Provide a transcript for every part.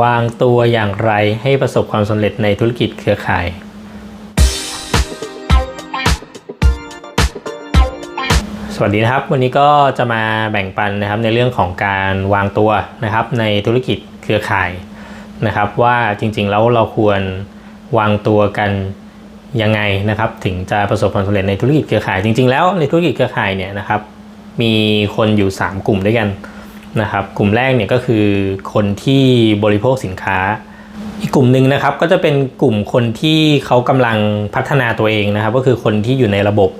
วางตัวอย่างไรให้ประสบความสำเร็จในธุรกิจเครือข่าย สวัสดีนะครับ วันนี้ก็จะมาแบ่งปันนะครับในเรื่องของการวางตัวนะครับในธุรกิจเครือข่ายนะครับ ว่าจริงๆแล้วเราควรวางตัวกันยังไงนะครับ ถึงจะประสบความสำเร็จในธุรกิจเครือข่าย จริง ๆ แล้วในธุรกิจเครือข่ายเนี่ยนะครับ มีคนอยู่ 3 กลุ่มด้วยกัน นะครับ กลุ่มแรกเนี่ยก็คือคนที่บริโภคสินค้า อีกกลุ่มหนึ่งนะครับก็จะเป็นกลุ่มคนที่เขากำลังพัฒนาตัวเองนะครับ ก็คือคนที่อยู่ในระบบ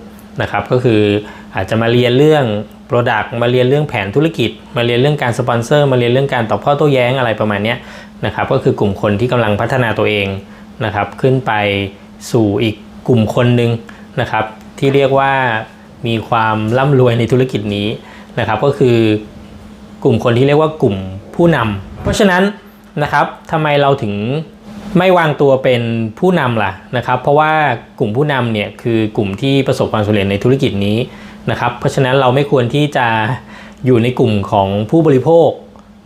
นะครับ ก็คืออาจจะมาเรียนเรื่อง Product มาเรียนเรื่องแผนธุรกิจ มาเรียนเรื่องการสปอนเซอร์มาเรียนเรื่องการตอบข้อโต้แย้งอะไรประมาณนี้นะครับ ก็คือกลุ่มคนที่กำลังพัฒนาตัวเองนะครับ ขึ้นไปสู่อีกกลุ่มคนหนึ่งนะครับ ที่เรียกว่ามีความร่ำรวยในธุรกิจนี้นะครับ ก็คือ กลุ่มคนที่เรียกว่ากลุ่มผู้นำเพราะฉะนั้นนะครับทำไมเราถึงไม่วางตัวเป็นผู้นำล่ะนะครับ เพราะว่ากลุ่มผู้นำเนี่ยคือกลุ่มที่ประสบความสำเร็จในธุรกิจนี้นะครับ เพราะฉะนั้นเราไม่ควรที่จะอยู่ในกลุ่มของผู้บริโภค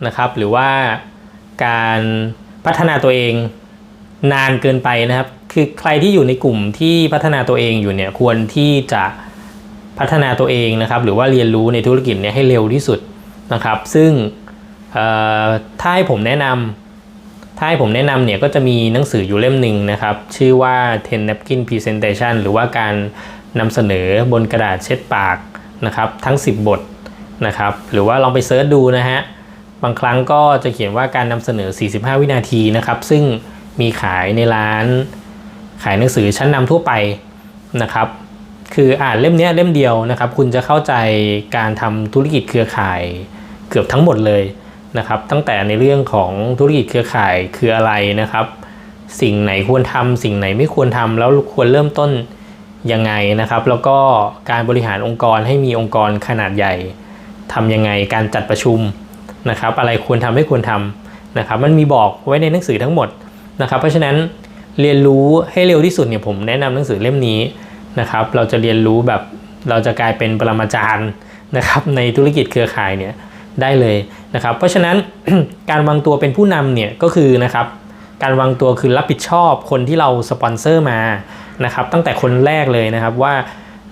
นะครับ หรือว่าการพัฒนาตัวเองนานเกินไปนะครับ คือใครที่อยู่ในกลุ่มที่พัฒนาตัวเองอยู่เนี่ยควรที่จะพัฒนาตัวเองนะครับ หรือว่าเรียนรู้ในธุรกิจเนี่ยให้เร็วที่สุด นะครับ ซึ่งถ้าให้ผมแนะนำถ้าให้ผมแนะนำเนี่ยก็จะมีหนังสืออยู่เล่มหนึ่งนะครับ ชื่อว่า10 napkin presentation หรือว่าการนำเสนอบนกระดาษเช็ดปากนะครับ ทั้ง 10 บทนะครับ หรือว่าลองไปเซิร์ชดูนะฮะ บางครั้งก็จะเขียนว่าการนำเสนอ 45 วินาทีนะครับ ซึ่งมีขายในร้านขายหนังสือชั้นนำทั่วไปนะครับ คืออ่านเล่มนี้เล่มเดียวนะครับ คุณจะเข้าใจการทำธุรกิจเครือข่ายเกือบทั้งหมดเลยนะครับ ตั้งแต่ในเรื่องของธุรกิจเครือข่ายคืออะไรนะครับ สิ่งไหนควรทำสิ่งไหนไม่ควรทำแล้วควรเริ่มต้นยังไงนะครับ แล้วก็การบริหารองค์กรให้มีองค์กรขนาดใหญ่ทำยังไงการจัดประชุมนะครับ อะไรควรทำไม่ควรทำนะครับ มันมีบอกไว้ในหนังสือทั้งหมดนะครับ เพราะฉะนั้นเรียนรู้ให้เร็วที่สุดเนี่ยผมแนะนำหนังสือเล่มนี้ นะครับ เราจะเรียนรู้แบบเราจะกลายเป็นปรมาจารย์นะครับในธุรกิจเครือข่ายเนี่ยได้เลยนะครับ เพราะฉะนั้นการวางตัวเป็นผู้นำเนี่ยก็คือนะครับการวางตัวคือรับผิดชอบคนที่เราสปอนเซอร์มานะครับตั้งแต่คนแรกเลยนะครับว่า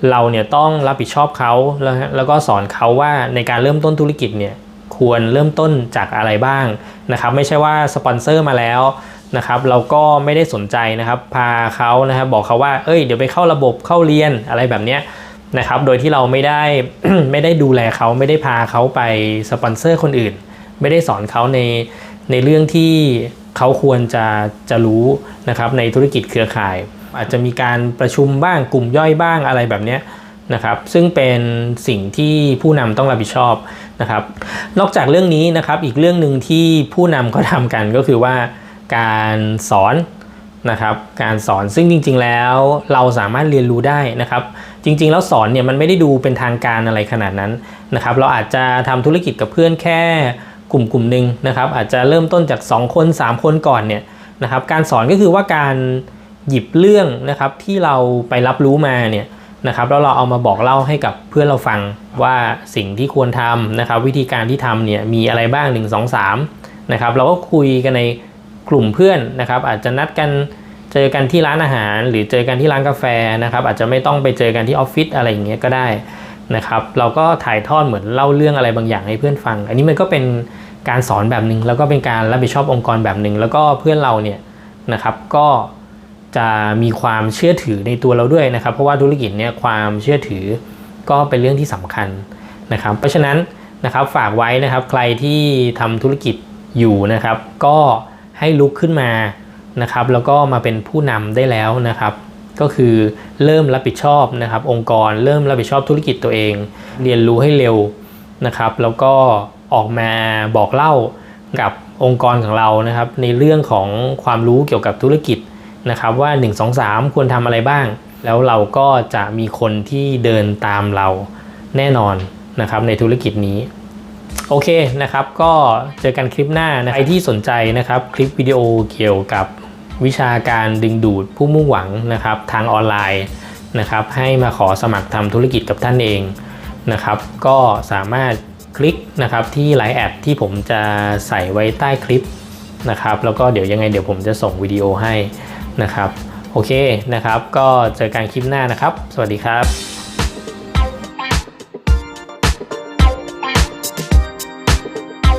เราเนี่ยต้องรับผิดชอบเขาแล้วแล้วก็สอนเขาว่าในการเริ่มต้นธุรกิจเนี่ยควรเริ่มต้นจากอะไรบ้างนะครับ ไม่ใช่ว่าสปอนเซอร์มาแล้ว นะครับเราก็ไม่ได้สนใจนะครับพาเขานะครับบอกเขาว่าเอ้ยเดี๋ยวไปเข้าระบบเข้าเรียนอะไรแบบเนี้ยนะครับโดยที่เราไม่ได้ไม่ได้ดูแลเขาไม่ได้พาเขาไปสปอนเซอร์คนอื่น ไม่ได้สอนเขาในในเรื่องที่เขาควรจะจะรู้นะครับในธุรกิจเครือข่าย อาจจะมีการประชุมบ้างกลุ่มย่อยบ้างอะไรแบบนี้นะครับซึ่งเป็นสิ่งที่ผู้นำต้องรับผิดชอบนะครับ นอกจากเรื่องนี้นะครับอีกเรื่องหนึ่งที่ผู้นำเขาทำกันก็คือว่า การสอนนะครับการสอนซึ่งจริง ๆ แล้วเราสามารถเรียนรู้ได้นะครับ จริง ๆ แล้วสอนเนี่ยมันไม่ได้ดูเป็นทางการอะไรขนาดนั้นนะครับ เราอาจจะทำธุรกิจกับเพื่อนแค่กลุ่มกลุ่มหนึ่งนะครับ อาจจะเริ่มต้นจาก 2 คน 3 คนก่อนเนี่ยนะครับ การสอนก็คือว่าการหยิบเรื่องนะครับที่เราไปรับรู้มาเนี่ยนะครับแล้วเราเอามาบอกเล่าให้กับเพื่อนเราฟังว่าสิ่งที่ควรทำนะครับ วิธีการที่ทำเนี่ยมีอะไรบ้าง 1 2 3นะครับเราก็คุยกันใน กลุ่มเพื่อนนะครับอาจจะนัดกันเจอกันที่ร้านอาหาร หรือเจอกันที่ร้านกาแฟนะครับอาจจะไม่ต้องไปเจอกันที่ออฟฟิศอะไรอย่างเงี้ยก็ได้นะครับเราก็ถ่ายทอดเหมือนเล่าเรื่องอะไรบางอย่างให้เพื่อนฟัง อันนี้มันก็เป็นการสอนแบบหนึ่งแล้วก็เป็นการรับผิดชอบองค์กรแบบหนึ่งแล้วก็เพื่อนเราเนี่ยนะครับก็จะมีความเชื่อถือในตัวเราด้วยนะครับ เพราะว่าธุรกิจเนี่ยความเชื่อถือก็เป็นเรื่องที่สำคัญนะครับ เพราะฉะนั้นนะครับฝากไว้นะครับใครที่ทำธุรกิจอยู่นะครับ ก็ ให้ลุกขึ้นมานะครับ แล้วก็มาเป็นผู้นำได้แล้วนะครับ ก็คือเริ่มรับผิดชอบนะครับ องค์กรเริ่มรับผิดชอบธุรกิจตัวเอง เรียนรู้ให้เร็วนะครับ แล้วก็ออกมาบอกเล่ากับองค์กรของเรานะครับ ในเรื่องของความรู้เกี่ยวกับธุรกิจนะครับ ว่า 1 2 3 ควรทำอะไรบ้าง แล้วเราก็จะมีคนที่เดินตามเราแน่นอนนะครับในธุรกิจนี้ โอเคนะครับ ก็เจอกันคลิปหน้านะใครที่สนใจนะครับคลิปวิดีโอเกี่ยวกับวิชาการดึงดูดผู้มุ่งหวังนะครับ ทางออนไลน์นะครับ ให้มาขอสมัครทำธุรกิจกับท่านเองนะครับ ก็สามารถคลิกนะครับที่ไลน์แอดที่ผมจะใส่ไว้ใต้คลิปนะครับ แล้วก็เดี๋ยวยังไงเดี๋ยวผมจะส่งวิดีโอให้นะครับ โอเคนะครับ ก็เจอกันคลิปหน้านะครับ สวัสดีครับ